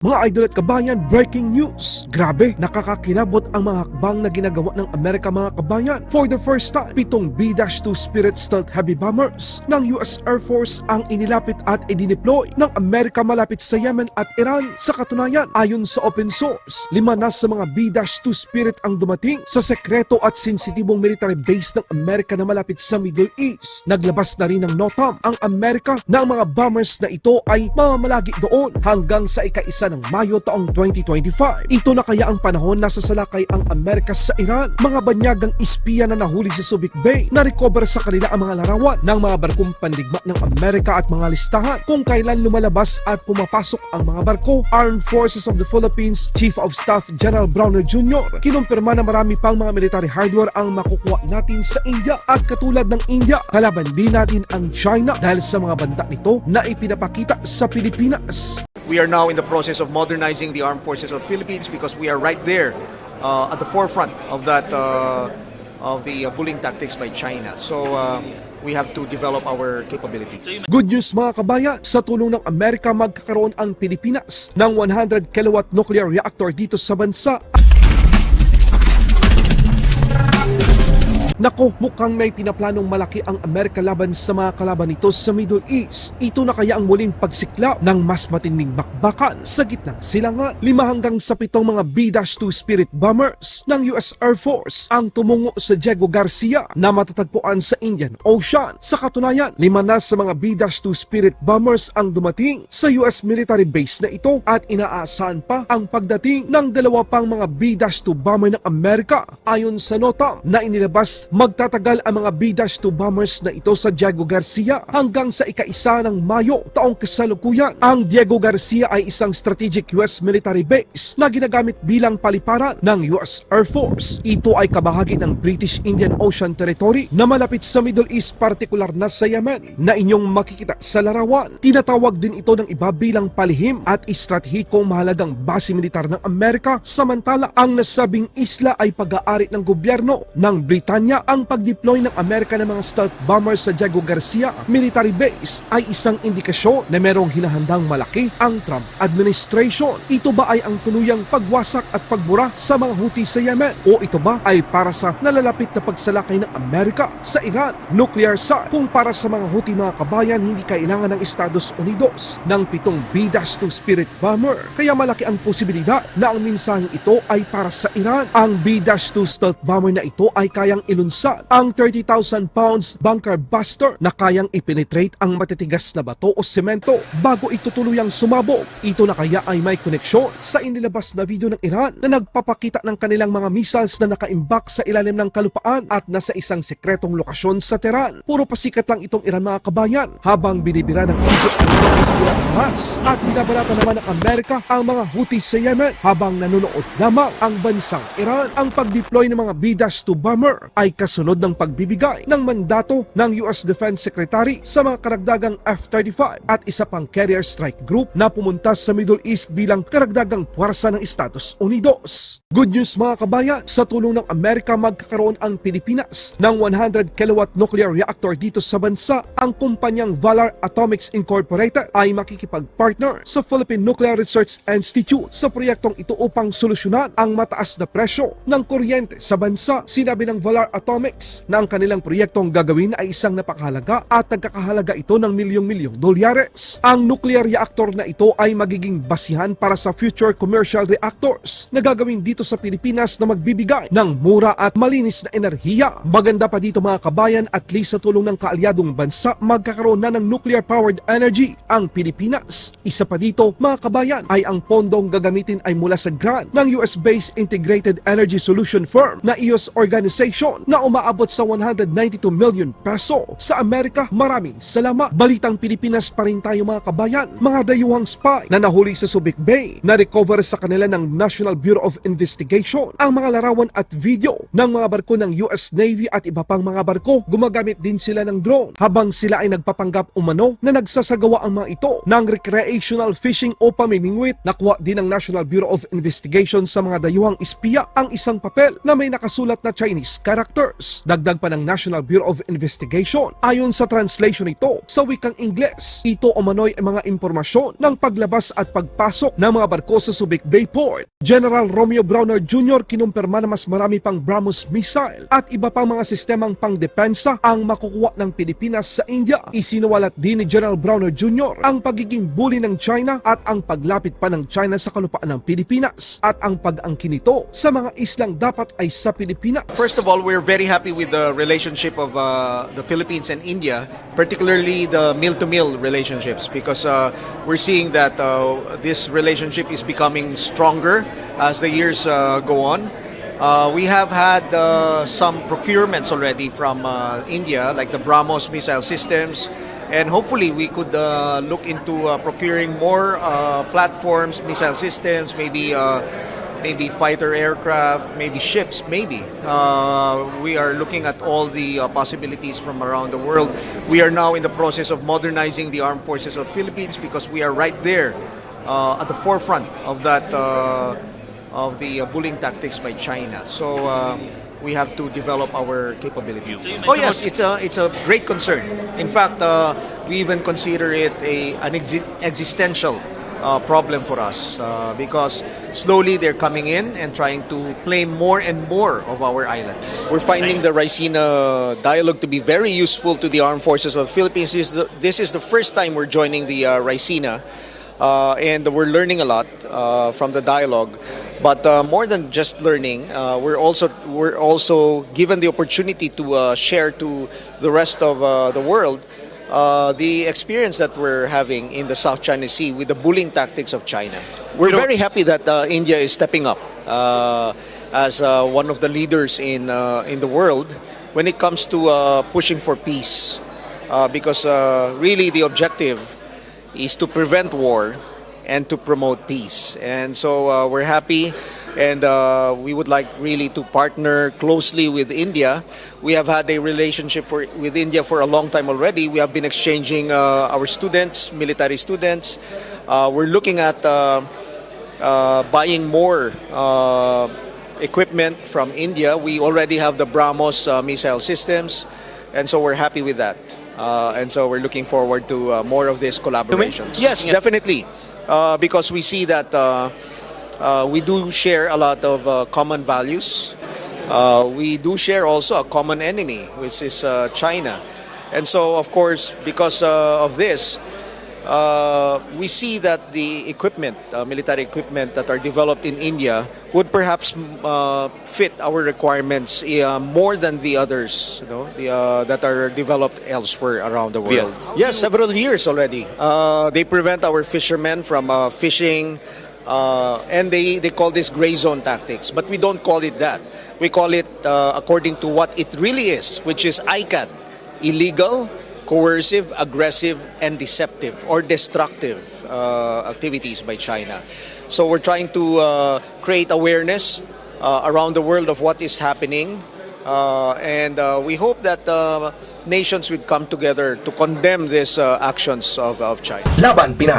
Mga idol at kabayan, breaking news! Grabe, nakakakilabot ang mga hakbang na ginagawa ng Amerika mga kabayan. For the first time, pitong B-2 Spirit Stealth Heavy Bombers ng US Air Force ang inilapit at idineploy ng Amerika malapit sa Yemen at Iran. Sa katunayan, ayon sa open source, lima na sa mga B-2 Spirit ang dumating sa sekreto at sensitibong military base ng Amerika na malapit sa Middle East. Naglabas na rin ng notam ang Amerika na ang mga bombers na ito ay mamamalagi doon hanggang sa ng Mayo taong 2025. Ito na kaya ang panahon na sasalakay ang Amerika sa Iran. Mga banyagang espiya na nahuli sa Subic Bay na recover sa kanila ang mga larawan ng mga barkong pandigma ng Amerika at mga listahan kung kailan lumalabas at pumapasok ang mga barko. Armed Forces of the Philippines Chief of Staff General Browner Jr. kinumpirma na marami pang mga military hardware ang makukuha natin sa India at katulad ng India, kalaban din natin ang China dahil sa mga banta nito na ipinapakita sa Pilipinas. We are now in the process of modernizing the armed forces of Philippines because we are right there uh, at the forefront of that uh, of the uh, bullying tactics by China. So uh, we have to develop our capabilities. Good news mga kabayan, sa tulong ng Amerika magkakaroon ang Pilipinas ng 100 kilowatt nuclear reactor dito sa bansa. Nako, mukhang may pinaplanong malaki ang Amerika laban sa mga kalaban nito sa Middle East. Ito na kaya ang muling pagsiklaw ng mas matinding bakbakan sa gitnang silangan. Lima hanggang sa pitong mga B-2 Spirit Bombers ng US Air Force ang tumungo sa Diego Garcia na matatagpuan sa Indian Ocean. Sa katunayan, lima na sa mga B-2 Spirit Bombers ang dumating sa US military base na ito at inaasahan pa ang pagdating ng dalawa pang mga B-2 bomber ng Amerika. Ayon sa nota na inilabas, magtatagal ang mga B-2 bombers na ito sa Diego Garcia hanggang sa ika-isa ng Mayo taong kasalukuyan. Ang Diego Garcia ay isang strategic US military base na ginagamit bilang paliparan ng US Air Force. Ito ay kabahagi ng British Indian Ocean Territory na malapit sa Middle East, partikular na sa Yemen, na inyong makikita sa larawan. Tinatawag din ito ng iba bilang palihim at estratehikong mahalagang base militar ng Amerika samantala ang nasabing isla ay pag-aari ng gobyerno ng Britanya ang pag-deploy ng Amerika ng mga stealth bombers sa Diego Garcia military base ay isang indikasyon na merong hinahandang malaki ang Trump administration. Ito ba ay ang tuluyang pagwasak at pagbura sa mga Houthi sa Yemen? O ito ba ay para sa nalalapit na pagsalakay ng Amerika sa Iran? Nuclear side. Kung para sa mga Houthi mga kabayan, hindi kailangan ng Estados Unidos ng pitong B-2 Spirit Bomber. Kaya malaki ang posibilidad na ang mensaheng ito ay para sa Iran. Ang B-2 stealth bomber na ito ay kayang ilunsad ang 30,000 pounds bunker buster na kayang ipenetrate ang matitigas na bato o semento bago ito tuluyang sumabog. Ito na kaya ay may koneksyon sa inilabas na video ng Iran na nagpapakita ng kanilang mga missiles na nakaimbak sa ilalim ng kalupaan at nasa isang sekretong lokasyon sa Tehran. Puro pasikat lang itong Iran mga kabayan habang binibira ng isip ang mga ng Hamas at binabalata naman ng Amerika ang mga Houthi sa Yemen habang nanonood lamang ang bansang Iran. Ang pag-deploy ng mga B-2 bomber ay kasunod ng pagbibigay ng mandato ng US Defense Secretary sa mga karagdagang F-35 at isa pang carrier strike group na pumunta sa Middle East bilang karagdagang puwersa ng Estados Unidos. Good news mga kabayan, sa tulong ng Amerika magkakaroon ang Pilipinas ng 100 kilowatt nuclear reactor dito sa bansa. Ang kumpanyang Valar Atomics Incorporated ay makikipag-partner sa Philippine Nuclear Research Institute sa proyektong ito upang solusyonan ang mataas na presyo ng kuryente sa bansa. Sinabi ng Valar Atomics na ang kanilang proyektong gagawin ay isang napakahalaga at nagkakahalaga ito ng milyong-milyong dolyares. Ang nuclear reactor na ito ay magiging basihan para sa future commercial reactors na gagawin dito sa Pilipinas na magbibigay ng mura at malinis na enerhiya. Maganda pa dito mga kabayan at least sa tulong ng kaalyadong bansa magkakaroon na ng nuclear powered energy ang Pilipinas. Isa pa dito mga kabayan ay ang pondong gagamitin ay mula sa grant ng US-based Integrated Energy Solution Firm na EOS organization na umaabot sa 192 million peso. Sa Amerika, maraming salamat. Balitang Pilipinas pa rin tayo mga kabayan. Mga dayuhang spy na nahuli sa Subic Bay na recover sa kanila ng National Bureau of Investigation ang mga larawan at video ng mga barko ng US Navy at iba pang mga barko. Gumagamit din sila ng drone habang sila ay nagpapanggap umano na nagsasagawa ang mga ito ng recreational fishing o pamimingwit. Nakuha din ng National Bureau of Investigation sa mga dayuhang espiya ang isang papel na may nakasulat na Chinese characters. Dagdag pa ng National Bureau of Investigation ayon sa translation nito sa wikang Ingles. Ito umano'y mga impormasyon ng paglabas at pagpasok ng mga barko sa Subic Bay Port. General Romeo Browner Jr. kinumpirma na mas marami pang BrahMos missile at iba pang mga sistemang pangdepensa ang makukuha ng Pilipinas sa India. Isinuwalat din ni General Browner Jr. ang pagiging bully ng China at ang paglapit pa ng China sa kalupaan ng Pilipinas at ang pag-angkin nito sa mga islang dapat ay sa Pilipinas. First of all, we're very happy with the relationship of uh, the Philippines and India, particularly the mill-to-mill relationships, because uh, we're seeing that uh, this relationship is becoming stronger as the years uh, go on. Uh, we have had uh, some procurements already from uh, India, like the BrahMos missile systems, and hopefully we could uh, look into uh, procuring more uh, platforms, missile systems, maybe uh, maybe fighter aircraft, maybe ships, maybe. Uh, we are looking at all the uh, possibilities from around the world. We are now in the process of modernizing the armed forces of Philippines because we are right there uh, at the forefront of that uh, of the uh, bullying tactics by China. So. Uh, we have to develop our capabilities. Oh yes, it's a it's a great concern. In fact, uh, we even consider it a an exi- existential uh, problem for us uh, because slowly they're coming in and trying to claim more and more of our islands. We're finding the Ricina dialogue to be very useful to the armed forces of the Philippines. This is the, this is the first time we're joining the uh, Ricina. Uh, and we're learning a lot uh, from the dialogue. But uh, more than just learning, uh, we're also we're also given the opportunity to uh, share to the rest of uh, the world uh, the experience that we're having in the South China Sea with the bullying tactics of China. We're very happy that uh, India is stepping up uh, as uh, one of the leaders in uh, in the world when it comes to uh, pushing for peace, uh, because uh, really the objective is to prevent war and to promote peace. And so uh, we're happy and uh, we would like really to partner closely with India. We have had a relationship for, with India for a long time already. We have been exchanging uh, our students, military students. Uh, we're looking at uh, uh, buying more uh, equipment from India. We already have the BrahMos uh, missile systems, and so we're happy with that. Uh, and so we're looking forward to uh, more of these collaborations. Yes, definitely, uh, because we see that uh, uh, we do share a lot of uh, common values. Uh, we do share also a common enemy, which is uh, China. And so, of course, because uh, of this, uh, we see that the equipment, uh, military equipment that are developed in India would perhaps uh, fit our requirements uh, more than the others, you know, the, uh, that are developed elsewhere around the world. Yes. Yes, several years already. Uh, they prevent our fishermen from uh, fishing, uh, and they, they call this gray zone tactics. But we don't call it that. We call it uh, according to what it really is, which is ICAD illegal, coercive, aggressive, and deceptive or destructive uh, activities by China. So we're trying to uh, create awareness uh, around the world of what is happening. Uh, and uh, we hope that uh, nations would come together to condemn these uh, actions of, of China. Laban Pinas.